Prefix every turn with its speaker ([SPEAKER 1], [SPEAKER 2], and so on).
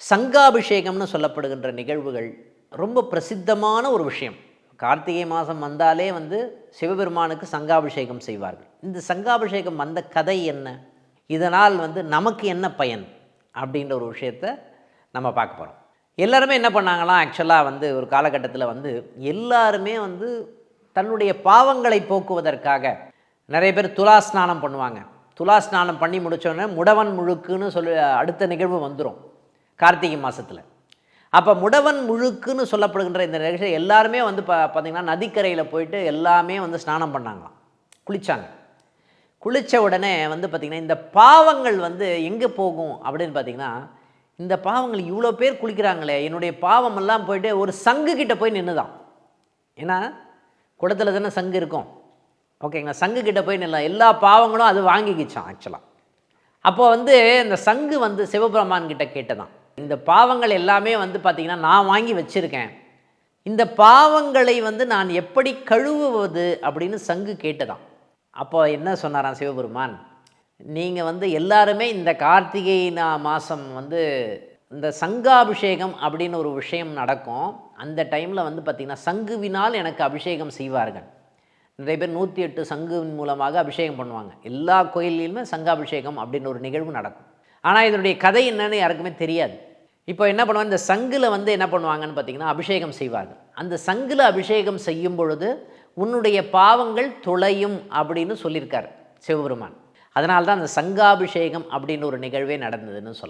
[SPEAKER 1] சங்காபிஷேகம்னு சொல்லப்படுகின்ற நிகழ்வுகள் ரொம்ப பிரசித்தமான ஒரு விஷயம். கார்த்திகை மாதம் வந்தாலே வந்து சிவபெருமானுக்கு சங்காபிஷேகம் செய்வார்கள். இந்த சங்காபிஷேகம் வந்த கதை என்ன? இதனால் வந்து நமக்கு என்ன பயன்? அப்படின்ற ஒரு விஷயத்தை நம்ம பார்க்க போகிறோம் எல்லாருமே என்ன பண்ணாங்களாம் ஆக்சுவலாக வந்து ஒரு காலகட்டத்தில் வந்து எல்லாருமே வந்து தன்னுடைய பாவங்களை போக்குவதற்காக நிறைய பேர் துலா ஸ்நானம் பண்ணுவாங்க. துலா ஸ்நானம் பண்ணி முடித்தோடனே முடவன் முழுக்குன்னு சொல்லி அடுத்த நிகழ்வு வந்துடும் கார்த்திகை மாதத்தில் அப்போ முடவன் முழுக்குன்னு சொல்லப்படுகின்ற இந்த நிகழ்ச்சி எல்லாருமே வந்து பா பார்த்திங்கன்னா நதிக்கரையில் போயிட்டு எல்லாமே வந்து ஸ்நானம் பண்ணாங்களாம் குளித்தாங்க குளித்த உடனே வந்து பார்த்திங்கன்னா இந்த பாவங்கள் வந்து எங்கே போகும் அப்படின்னு பார்த்திங்கன்னா இந்த பாவங்கள் இவ்வளோ பேர் குளிக்கிறாங்களே என்னுடைய பாவமெல்லாம் போயிட்டு ஒரு சங்கு கிட்டே போய் நின்றுதான் ஏன்னா குடத்தில் தானே சங்கு இருக்கும். ஓகேங்களா சங்கு கிட்டே போய் நில்ல. எல்லா பாவங்களும் அது வாங்கிக்கிச்சான் ஆக்சுவலாக அப்போ வந்து இந்த சங்கு வந்து சிவபெருமான் கிட்ட கேட்டதான். இந்த பாவங்கள் எல்லாமே வந்து பார்த்திங்கன்னா நான் வாங்கி வச்சுருக்கேன். இந்த பாவங்களை வந்து நான் எப்படி கழுவுவது அப்படின்னு சங்கு கேட்டதாம். அப்போ என்ன சொன்னாராம் சிவபெருமான்? நீங்கள் வந்து எல்லாருமே இந்த கார்த்திகை மாதம் வந்து இந்த சங்காபிஷேகம் அப்படின்னு ஒரு விஷயம் நடக்கும். அந்த டைமில் வந்து பார்த்திங்கன்னா சங்குவினால் எனக்கு அபிஷேகம் செய்வார்கள். நிறைய பேர் நூற்றி எட்டு சங்குவின் மூலமாக அபிஷேகம் பண்ணுவாங்க. எல்லா கோயில்லையுமே சங்காபிஷேகம் அப்படின்னு ஒரு நிகழ்வு நடக்கும். ஆனால் இதனுடைய கதை என்னன்னு யாருக்குமே தெரியாது. இப்போ என்ன பண்ணுவாங்க? இந்த சங்கில் வந்து என்ன பண்ணுவாங்கன்னு பார்த்தீங்கன்னா அபிஷேகம் செய்வார்கள் அந்த சங்கில் அபிஷேகம் செய்யும் பொழுது உன்னுடைய பாவங்கள் துளையும் அப்படின்னு சொல்லியிருக்கார் சிவபெருமான். அதனால்தான் அந்த சங்காபிஷேகம் அப்படின்னு ஒரு நிகழ்வே நடந்ததுன்னு சொல்லலாம்.